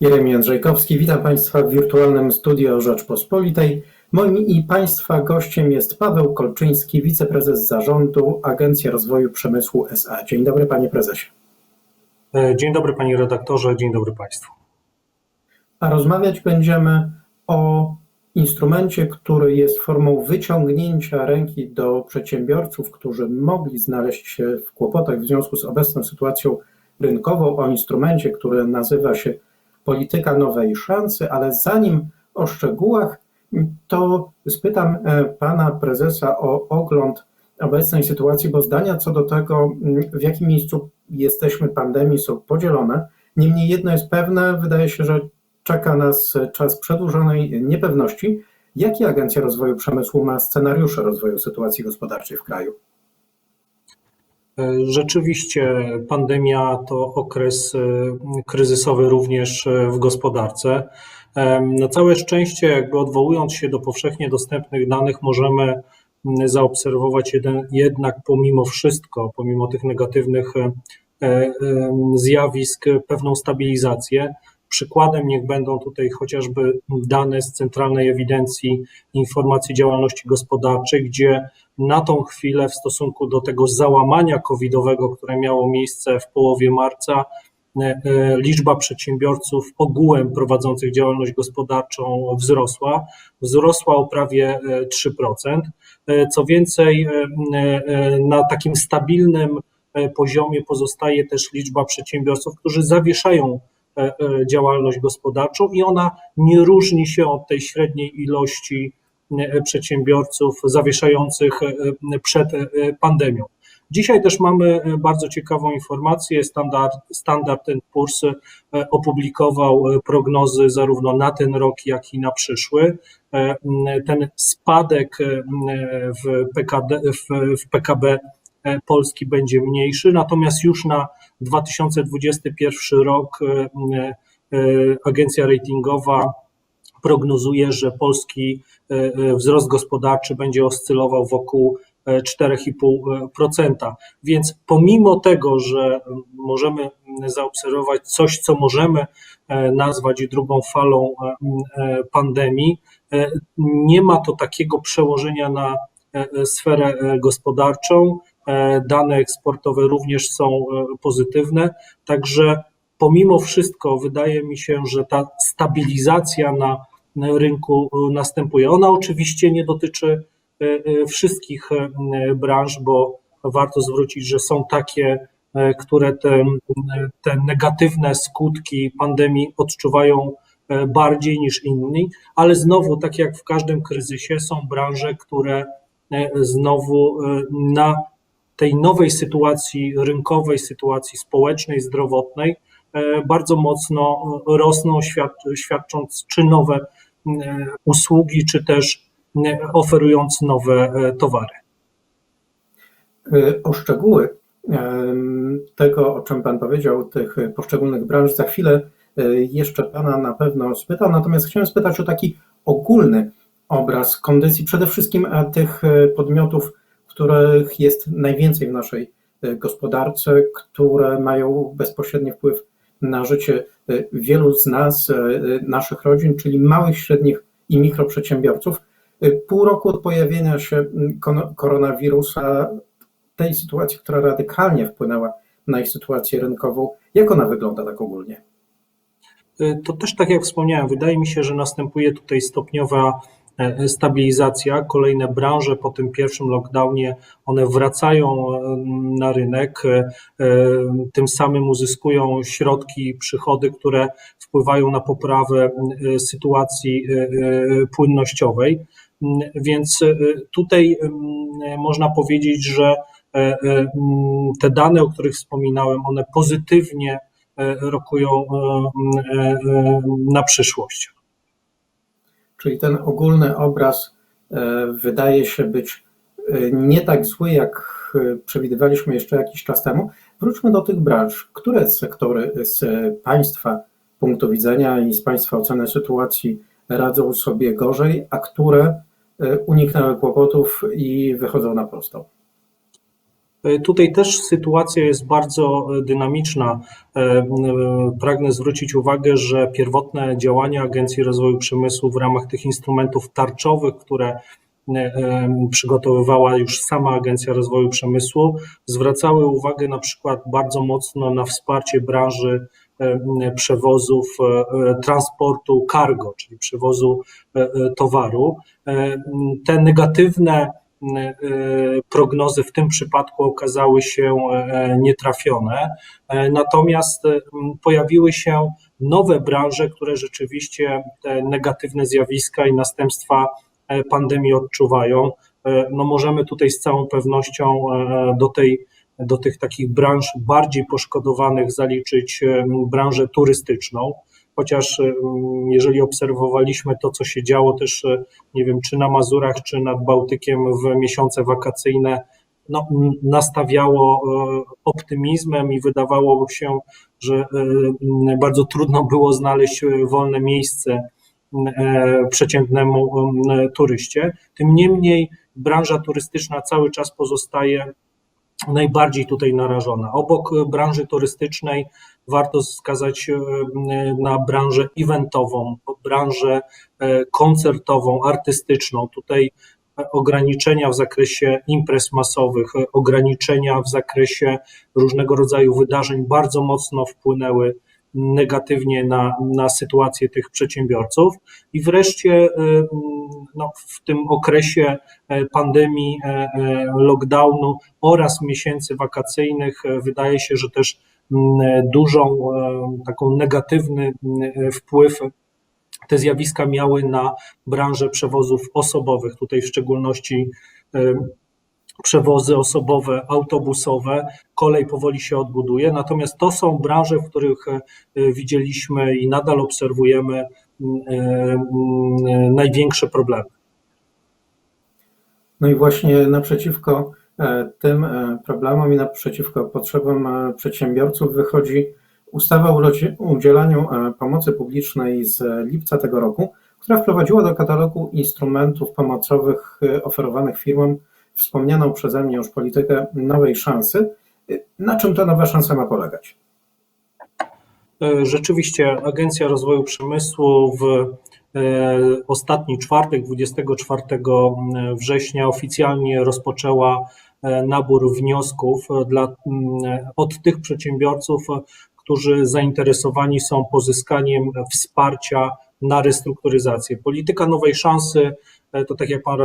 Jeremi Jędrzejkowski, witam Państwa w wirtualnym studio Rzeczpospolitej. Moim i Państwa gościem jest Paweł Kolczyński, wiceprezes zarządu Agencji Rozwoju Przemysłu SA. Dzień dobry Panie Prezesie. E, Dzień dobry Panie redaktorze, dzień dobry Państwu. A rozmawiać będziemy o instrumencie, który jest formą wyciągnięcia ręki do przedsiębiorców, którzy mogli znaleźć się w kłopotach w związku z obecną sytuacją rynkową, o instrumencie, który nazywa się Polityka Nowej Szansy, ale zanim o szczegółach, to spytam e, pana prezesa o ogląd obecnej sytuacji, bo zdania co do tego, w jakim miejscu jesteśmy pandemii, są podzielone. Niemniej jedno jest pewne, wydaje się, że czeka nas czas przedłużonej niepewności. Jakie Agencja Rozwoju Przemysłu ma scenariusze rozwoju sytuacji gospodarczej w kraju? E, Rzeczywiście pandemia to okres e, kryzysowy również e, w gospodarce. Na całe szczęście, jakby odwołując się do powszechnie dostępnych danych, możemy zaobserwować jeden, jednak pomimo wszystko, pomimo tych negatywnych e, e, zjawisk, pewną stabilizację. Przykładem niech będą tutaj chociażby dane z Centralnej Ewidencji Informacji Działalności Gospodarczej, gdzie na tą chwilę w stosunku do tego załamania covidowego, które miało miejsce w połowie marca, e, e, liczba przedsiębiorców ogółem prowadzących działalność gospodarczą wzrosła. Wzrosła o prawie e, 3%. E, Co więcej, na takim stabilnym poziomie pozostaje też liczba przedsiębiorców, którzy zawieszają działalność gospodarczą i ona nie różni się od tej średniej ilości e, przedsiębiorców zawieszających e, e, przed e, pandemią. Dzisiaj też mamy e, bardzo ciekawą informację. Standard, Standard Poor's e, opublikował e, prognozy zarówno na ten rok, jak i na przyszły. E, Ten spadek e, w w, PKB e, Polski będzie mniejszy, natomiast już na 2021 rok e, e, agencja ratingowa prognozuje, że polski e, e, wzrost gospodarczy będzie oscylował wokół e, 4,5%. Więc pomimo tego, że możemy zaobserwować coś, co możemy e, nazwać drugą falą e, e, pandemii, e, nie ma to takiego przełożenia na e, e, sferę e, gospodarczą. E, Dane eksportowe również są e, pozytywne, także pomimo wszystko wydaje mi się, że ta stabilizacja na rynku e, następuje. Ona oczywiście nie dotyczy wszystkich branż, bo warto zwrócić, że są takie, które te, te negatywne skutki pandemii odczuwają bardziej niż inni, ale znowu, tak jak w każdym kryzysie, są branże, które znowu na tej nowej sytuacji rynkowej, sytuacji społecznej, zdrowotnej, e, bardzo mocno rosną, świad- świadcząc czy nowe e, usługi, czy też e, oferując nowe towary. O szczegóły tego, o czym Pan powiedział, tych poszczególnych branż, za chwilę jeszcze Pana na pewno spytam, natomiast chciałem spytać o taki ogólny obraz kondycji przede wszystkim tych podmiotów, których jest najwięcej w naszej e, gospodarce, które mają bezpośredni wpływ na życie e, wielu z nas, e, naszych rodzin, czyli małych, średnich i mikroprzedsiębiorców. Pół roku od pojawienia się koronawirusa, tej sytuacji, która radykalnie wpłynęła na ich sytuację rynkową, jak ona wygląda tak ogólnie? To też tak jak wspomniałem, wydaje mi się, że następuje tutaj stopniowa stabilizacja. Kolejne branże po tym pierwszym lockdownie, one wracają e, na rynek, e, e, tym samym uzyskują środki, przychody, które wpływają na poprawę e, sytuacji e, e, płynnościowej. M, Więc e, tutaj m, można powiedzieć, że e, e, m, te dane, o których wspominałem, one pozytywnie e, rokują e, e, e, na przyszłość. Czyli ten ogólny obraz e, wydaje się być e, nie tak zły, jak e, przewidywaliśmy jeszcze jakiś czas temu. Wróćmy do tych branż. Które sektory z Państwa punktu widzenia i z Państwa oceny sytuacji radzą sobie gorzej, a które uniknęły kłopotów i wychodzą na prostą. Tutaj też sytuacja jest bardzo dynamiczna. E, e, Pragnę zwrócić uwagę, że pierwotne działania Agencji Rozwoju Przemysłu w ramach tych instrumentów tarczowych, które e, e, przygotowywała już sama Agencja Rozwoju Przemysłu, zwracały uwagę na przykład bardzo mocno na wsparcie branży e, przewozów, e, e, transportu cargo, czyli przewozu e, e, towaru. E, Te negatywne e, prognozy w tym przypadku okazały się e, nietrafione. E, Natomiast e, pojawiły się nowe branże, które rzeczywiście te negatywne zjawiska i następstwa e, pandemii odczuwają. E, No możemy tutaj z całą pewnością e, do tej do tych takich branż bardziej poszkodowanych zaliczyć e, branżę turystyczną, chociaż e, jeżeli obserwowaliśmy to, co się działo też, e, nie wiem, czy na Mazurach, czy nad Bałtykiem w miesiące wakacyjne, no, nastawiało e, optymizmem i wydawało się, że bardzo trudno było znaleźć wolne miejsce przeciętnemu turyście. Tym niemniej branża turystyczna cały czas pozostaje najbardziej tutaj narażona. Obok branży turystycznej warto wskazać e, na branżę eventową, branżę e, koncertową, artystyczną. Tutaj e, ograniczenia w zakresie imprez masowych, ograniczenia w zakresie różnego rodzaju wydarzeń bardzo mocno wpłynęły negatywnie na, na sytuację tych przedsiębiorców. I wreszcie no, w tym okresie pandemii, lockdownu oraz miesięcy wakacyjnych wydaje się, że też dużą e, taką negatywny m, wpływ te zjawiska miały na branżę przewozów osobowych, tutaj w szczególności e, przewozy osobowe, autobusowe, kolej powoli się odbuduje, natomiast to są branże, w których e, widzieliśmy i nadal obserwujemy m, e, m, największe problemy. No i właśnie naprzeciwko e, tym e, problemom i naprzeciwko potrzebom e, przedsiębiorców wychodzi ustawa o udzielaniu e, pomocy publicznej z lipca tego roku, która wprowadziła do katalogu instrumentów pomocowych e, oferowanych firmom wspomnianą przeze mnie już politykę nowej szansy. E, Na czym ta nowa szansa ma polegać? E, Rzeczywiście Agencja Rozwoju Przemysłu w e, ostatni czwartek, 24 września, oficjalnie rozpoczęła e, nabór wniosków e, dla, m, od tych przedsiębiorców, e, którzy zainteresowani są pozyskaniem wsparcia na restrukturyzację. Polityka nowej szansy e, to, tak jak pan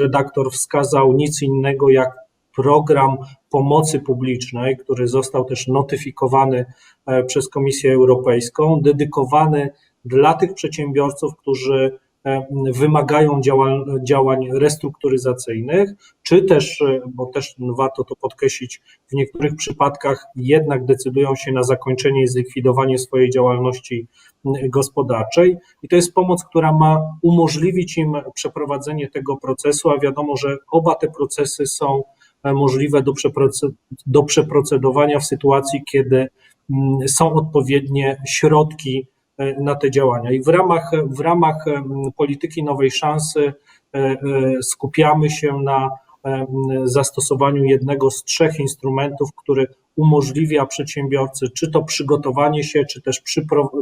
redaktor, wskazał, nic innego jak program pomocy publicznej, który został też notyfikowany e, przez Komisję Europejską, dedykowany dla tych przedsiębiorców, którzy e, wymagają działań, działań restrukturyzacyjnych, czy też, e, bo też warto to podkreślić, w niektórych przypadkach jednak decydują się na zakończenie i zlikwidowanie swojej działalności gospodarczej. I to jest pomoc, która ma umożliwić im przeprowadzenie tego procesu, a wiadomo, że oba te procesy są e, możliwe do, do przeprocedowania w sytuacji, kiedy są odpowiednie środki e, na te działania. I w ramach, w ramach polityki nowej szansy e, e, skupiamy się na zastosowaniu jednego z trzech instrumentów, który umożliwia przedsiębiorcy czy to przygotowanie się, czy też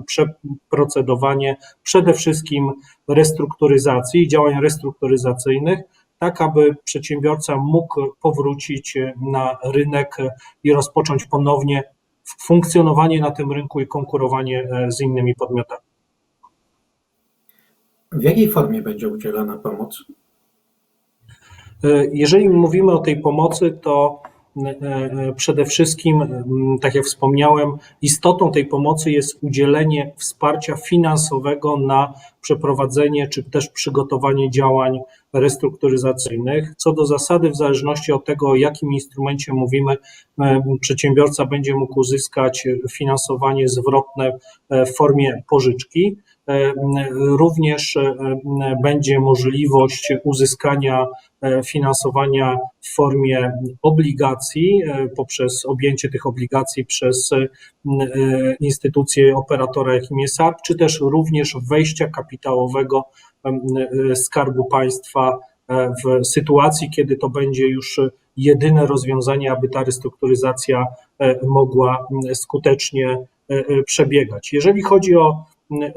przeprocedowanie przede wszystkim restrukturyzacji, działań restrukturyzacyjnych, tak aby przedsiębiorca mógł powrócić na rynek i rozpocząć ponownie funkcjonowanie na tym rynku i konkurowanie e, z innymi podmiotami. W jakiej formie będzie udzielana pomoc? E, Jeżeli mówimy o tej pomocy, to e, przede wszystkim, tak jak wspomniałem, istotą tej pomocy jest udzielenie wsparcia finansowego na przeprowadzenie czy też przygotowanie działań restrukturyzacyjnych. Co do zasady, w zależności od tego, o jakim instrumencie mówimy, e, przedsiębiorca będzie mógł uzyskać finansowanie zwrotne e, w formie pożyczki. E, Również będzie możliwość uzyskania finansowania w formie obligacji poprzez objęcie tych obligacji przez instytucje operatora, jakim jest SAP, czy też również wejścia kapitałowego Skarbu Państwa e, w sytuacji, kiedy to będzie już jedyne rozwiązanie, aby ta restrukturyzacja e, mogła skutecznie e, e, przebiegać. Jeżeli chodzi o e, e,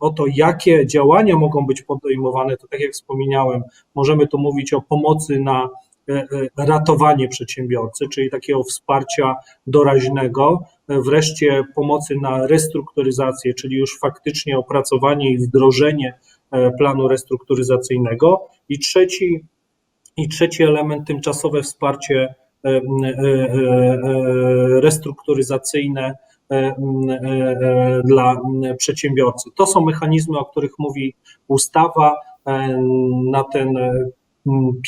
o to, jakie działania mogą być podejmowane, to tak jak wspomniałem, możemy tu mówić o pomocy na e, e, ratowanie przedsiębiorcy, czyli takiego wsparcia doraźnego, e, wreszcie pomocy na restrukturyzację, czyli już faktycznie opracowanie i wdrożenie e, planu restrukturyzacyjnego. I trzeci, i trzeci element, tymczasowe wsparcie e, e, e, restrukturyzacyjne e, e, e, dla przedsiębiorcy. To są mechanizmy, o których mówi ustawa. E, Na ten e,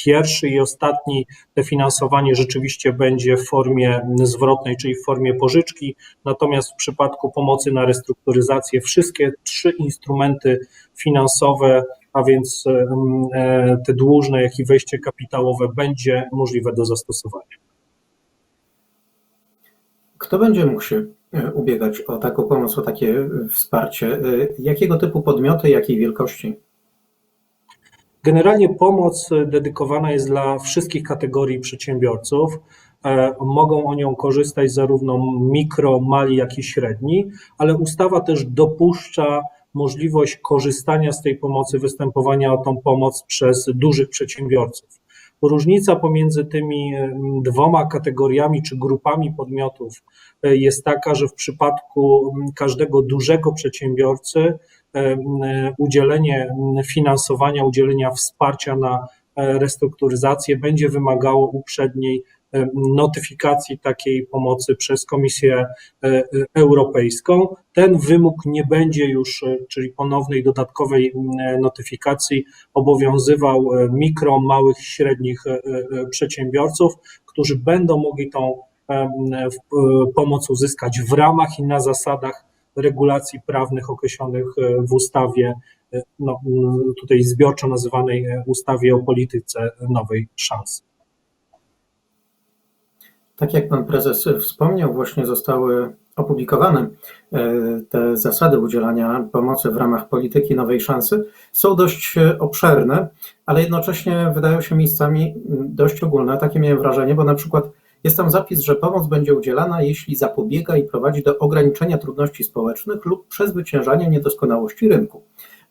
pierwszy i ostatni finansowanie rzeczywiście będzie w formie zwrotnej, czyli w formie pożyczki. Natomiast w przypadku pomocy na restrukturyzację wszystkie trzy instrumenty finansowe, a więc e, te dłużne, jak i wejście kapitałowe będzie możliwe do zastosowania. Kto będzie mógł się e, ubiegać o taką pomoc, o takie e, wsparcie? E, Jakiego typu podmioty, jakiej wielkości? Generalnie pomoc dedykowana jest dla wszystkich kategorii przedsiębiorców. E, Mogą o nią korzystać zarówno mikro, mali, jak i średni, ale ustawa też dopuszcza możliwość korzystania z tej pomocy, występowania o tą pomoc przez dużych przedsiębiorców. Różnica pomiędzy tymi em, dwoma kategoriami czy grupami podmiotów e, jest taka, że w przypadku m, każdego dużego przedsiębiorcy e, udzielenie m, finansowania, udzielenia wsparcia na e, restrukturyzację będzie wymagało uprzedniej em, notyfikacji takiej pomocy przez Komisję e, e, Europejską. Ten wymóg nie będzie już, e, czyli ponownej dodatkowej e, notyfikacji, obowiązywał e, mikro, małych, średnich e, e, przedsiębiorców, którzy będą mogli tą e, pomoc uzyskać w ramach i na zasadach regulacji prawnych określonych e, w ustawie, e, no, tutaj zbiorczo nazywanej e, ustawie o polityce nowej szansy. Tak jak pan prezes wspomniał, właśnie zostały opublikowane te zasady udzielania pomocy w ramach polityki nowej szansy. Są dość obszerne, ale jednocześnie wydają się miejscami dość ogólne. Takie miałem wrażenie, bo na przykład jest tam zapis, że pomoc będzie udzielana, jeśli zapobiega i prowadzi do ograniczenia trudności społecznych lub przezwyciężania niedoskonałości rynku.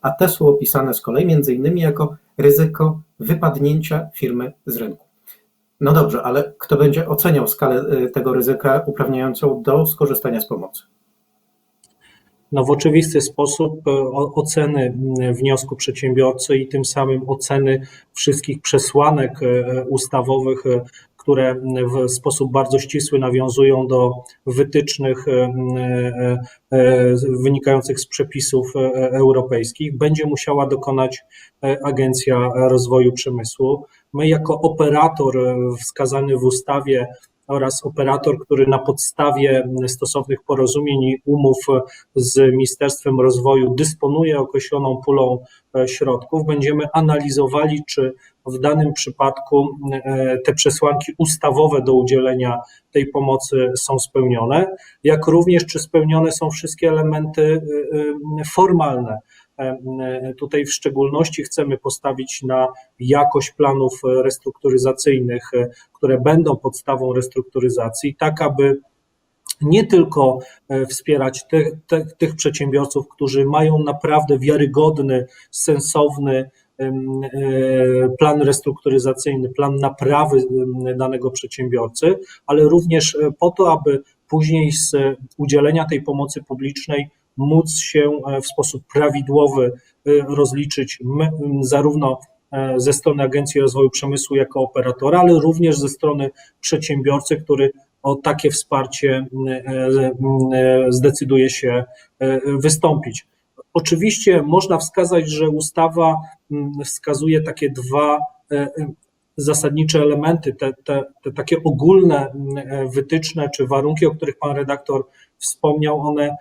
A te są opisane z kolei między innymi jako ryzyko wypadnięcia firmy z rynku. No dobrze, ale kto będzie oceniał skalę y, tego ryzyka uprawniającą do skorzystania z pomocy? no, w oczywisty sposób o- oceny m, wniosku przedsiębiorcy i tym samym oceny wszystkich przesłanek ustawowych, które w sposób bardzo ścisły nawiązują do wytycznych e, e, e, wynikających z przepisów europejskich, będzie musiała dokonać Agencja Rozwoju Przemysłu. My, jako operator wskazany w ustawie, oraz operator, który na podstawie stosownych porozumień i umów z Ministerstwem Rozwoju dysponuje określoną pulą środków, będziemy analizowali, czy w danym przypadku e, te przesłanki ustawowe do udzielenia tej pomocy są spełnione, jak również czy spełnione są wszystkie elementy e, e, formalne. Tutaj w szczególności chcemy postawić na jakość planów restrukturyzacyjnych, które będą podstawą restrukturyzacji, tak aby nie tylko wspierać te, te, tych przedsiębiorców, którzy mają naprawdę wiarygodny, sensowny plan restrukturyzacyjny, plan naprawy danego przedsiębiorcy, ale również e, po to, aby później z udzielenia tej pomocy publicznej móc się e, w sposób prawidłowy e, rozliczyć zarówno e, ze strony Agencji Rozwoju Przemysłu jako operatora, ale również ze strony przedsiębiorcy, który o takie wsparcie e, e, zdecyduje się e, wystąpić. Oczywiście można wskazać, że ustawa wskazuje takie dwa e, e, zasadnicze elementy, te, te, te takie ogólne mm, e, wytyczne czy warunki, o których pan redaktor wspomniał, one mm,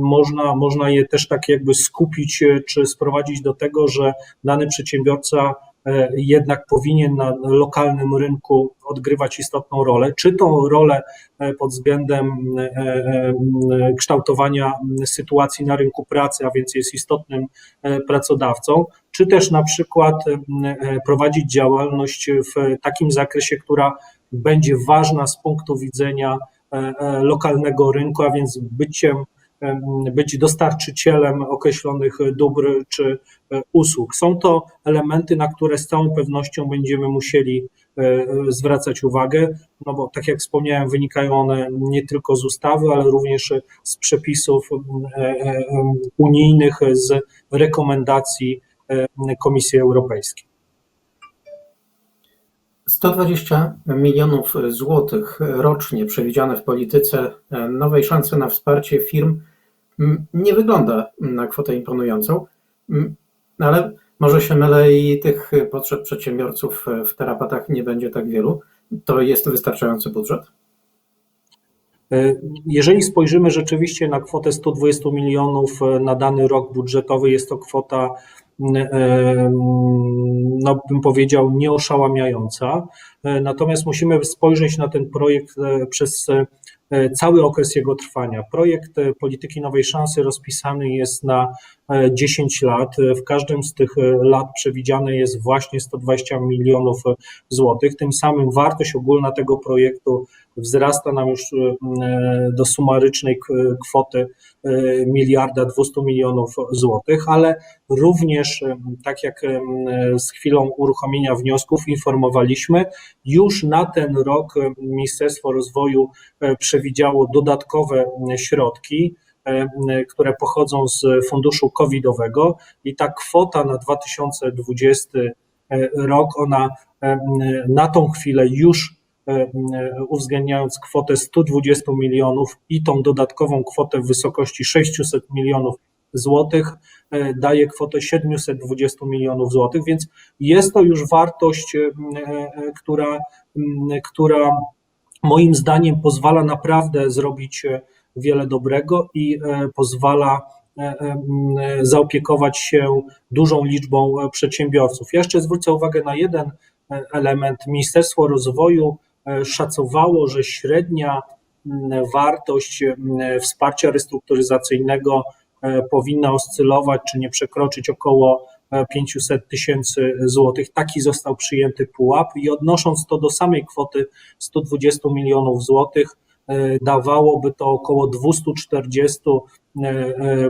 można, można je też tak jakby skupić czy sprowadzić do tego, że dany przedsiębiorca jednak powinien na lokalnym rynku odgrywać istotną rolę, czy tą rolę e, pod względem e, e, kształtowania sytuacji na rynku pracy, a więc jest istotnym e, pracodawcą, czy też na przykład e, prowadzić działalność w takim zakresie, która będzie ważna z punktu widzenia e, e, lokalnego rynku, a więc byciem em, być dostarczycielem określonych dóbr czy e, usług. Są to elementy, na które z całą pewnością będziemy musieli e, zwracać uwagę, no bo tak jak wspomniałem, wynikają one nie tylko z ustawy, ale również z przepisów e, unijnych, z rekomendacji Komisji Europejskiej. 120 milionów złotych rocznie przewidziane w polityce e, nowej szansy na wsparcie firm nie wygląda na kwotę imponującą, ale może się mylę i tych potrzeb przedsiębiorców w terapatach nie będzie tak wielu. To jest wystarczający budżet? E, Jeżeli spojrzymy rzeczywiście na kwotę 120 milionów e, na dany rok budżetowy, jest to kwota, e, no bym powiedział, nieoszałamiająca. E, Natomiast musimy spojrzeć na ten projekt e, przez e, cały okres jego trwania. Projekt e, polityki nowej szansy rozpisany jest na e, 10 lat. E, W każdym z tych e, lat przewidziane jest właśnie 120 milionów e, złotych. Tym samym wartość ogólna tego projektu wzrasta nam już e, do sumarycznej kwoty e, miliarda 200 milionów złotych, ale również, e, tak jak e, z chwilą uruchomienia wniosków informowaliśmy, już na ten rok e, Ministerstwo Rozwoju przewidziało dodatkowe środki, które pochodzą z funduszu covidowego i ta kwota na 2020 rok, ona na tą chwilę już uwzględniając kwotę 120 milionów i tą dodatkową kwotę w wysokości 600 milionów złotych, e, daje kwotę 720 milionów złotych, więc jest to już wartość, e, e, która, która moim zdaniem pozwala naprawdę zrobić e, wiele dobrego i e, pozwala e, e, zaopiekować się dużą liczbą e, przedsiębiorców. Ja jeszcze zwrócę uwagę na jeden e, element. Ministerstwo Rozwoju e, szacowało, że średnia wartość wsparcia restrukturyzacyjnego e, powinna oscylować czy nie przekroczyć około e, 500 tysięcy złotych. Taki został przyjęty pułap i odnosząc to do samej kwoty 120 milionów złotych, e, dawałoby to około 240 e, e,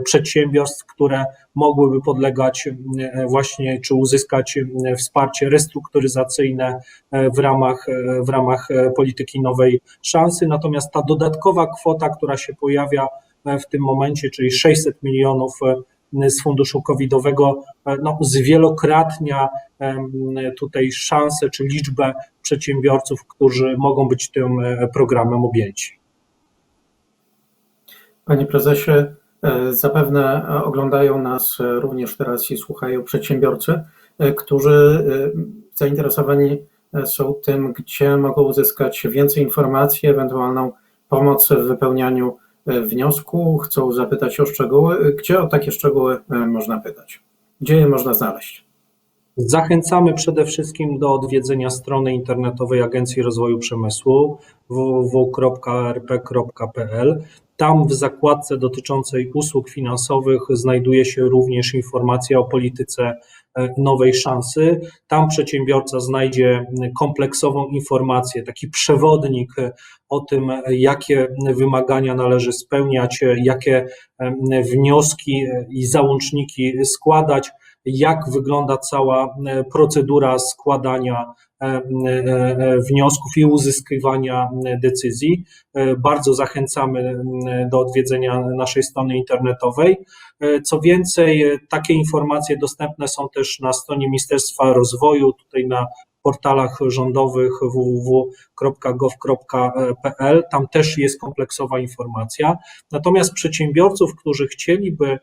przedsiębiorstw, które mogłyby podlegać e, właśnie czy uzyskać e, wsparcie restrukturyzacyjne e, w ramach, e, w ramach e, polityki nowej szansy. Natomiast ta dodatkowa kwota, która się pojawia e, w tym momencie, czyli 600 milionów e, z funduszu covidowego, e, no, zwielokrotnia tutaj szanse czy liczbę przedsiębiorców, którzy mogą być tym e, programem objęci. Panie prezesie, e, zapewne e, oglądają nas e, również teraz i słuchają przedsiębiorcy, e, którzy e, zainteresowani e, są tym, gdzie mogą uzyskać więcej informacji, ewentualną pomoc w wypełnianiu e, wniosku, chcą zapytać o szczegóły. E, Gdzie o takie szczegóły e, można pytać? Gdzie je można znaleźć? Zachęcamy przede wszystkim do odwiedzenia strony internetowej Agencji Rozwoju Przemysłu www.rp.pl. Tam w zakładce dotyczącej usług finansowych znajduje się również informacja o polityce e, nowej szansy. Tam przedsiębiorca znajdzie kompleksową informację, taki przewodnik o tym, jakie wymagania należy spełniać, jakie e, wnioski i załączniki składać jak wygląda cała e, procedura składania wniosków i uzyskiwania e, decyzji. E, Bardzo zachęcamy do odwiedzenia naszej strony internetowej. E, Co więcej, e, takie informacje dostępne są też na stronie Ministerstwa Rozwoju, tutaj na portalach rządowych www.gov.pl. Tam też jest kompleksowa informacja. Natomiast przedsiębiorców, którzy chcieliby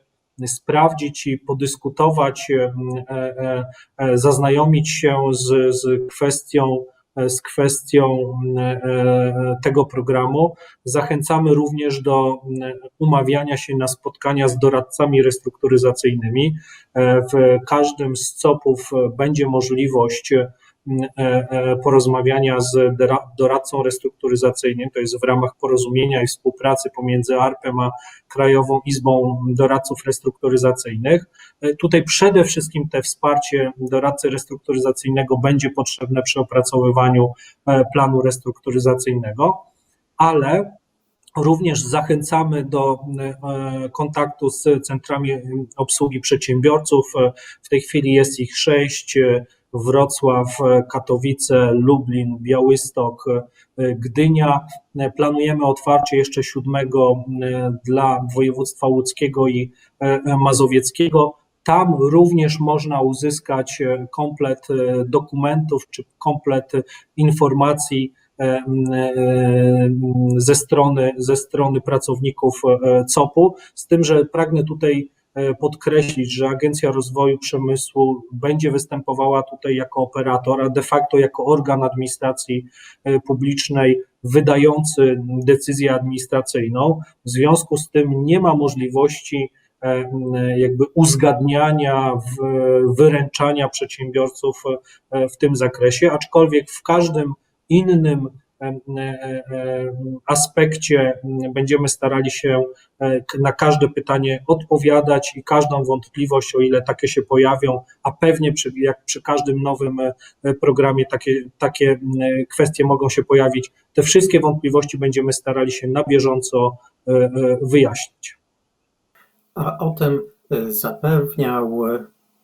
sprawdzić i podyskutować, e, e, e, zaznajomić się z, z kwestią z kwestią tego programu. Zachęcamy również do umawiania się na spotkania z doradcami restrukturyzacyjnymi. W każdym z COP-ów będzie możliwość porozmawiania z doradcą restrukturyzacyjnym, to jest w ramach porozumienia i współpracy pomiędzy ARP-em a Krajową Izbą Doradców Restrukturyzacyjnych. E, Tutaj przede wszystkim te wsparcie doradcy restrukturyzacyjnego będzie potrzebne przy opracowywaniu e, planu restrukturyzacyjnego, ale Również zachęcamy do e, kontaktu z centrami obsługi przedsiębiorców. E, W tej chwili jest ich sześć: e, Wrocław, e, Katowice, Lublin, Białystok, e, Gdynia. E, Planujemy otwarcie jeszcze siódmego dla województwa łódzkiego i mazowieckiego. Tam również można uzyskać komplet dokumentów czy komplet informacji ze strony, ze strony pracowników COP-u. Z tym, że pragnę tutaj podkreślić, że Agencja Rozwoju Przemysłu będzie występowała tutaj jako operator, a de facto jako organ administracji e, publicznej wydający decyzję administracyjną. W związku z tym nie ma możliwości e, jakby uzgadniania, wyręczania przedsiębiorców e, w tym zakresie, aczkolwiek w każdym innym e, e, e, aspekcie m, będziemy starali się e, na każde pytanie odpowiadać i każdą wątpliwość, o ile takie się pojawią, a pewnie przy, jak przy każdym nowym e, programie takie, takie kwestie mogą się pojawić, te wszystkie wątpliwości będziemy starali się na bieżąco e, e, wyjaśnić. A o tym zapewniał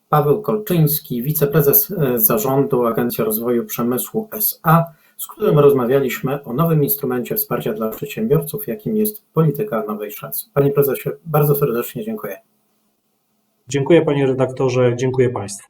Paweł Kolczyński, wiceprezes zarządu Agencji Rozwoju Przemysłu SA, z którym rozmawialiśmy o nowym instrumencie wsparcia dla przedsiębiorców, jakim jest polityka nowej szansy. Panie prezesie, bardzo serdecznie dziękuję. Dziękuję panie redaktorze, dziękuję państwu.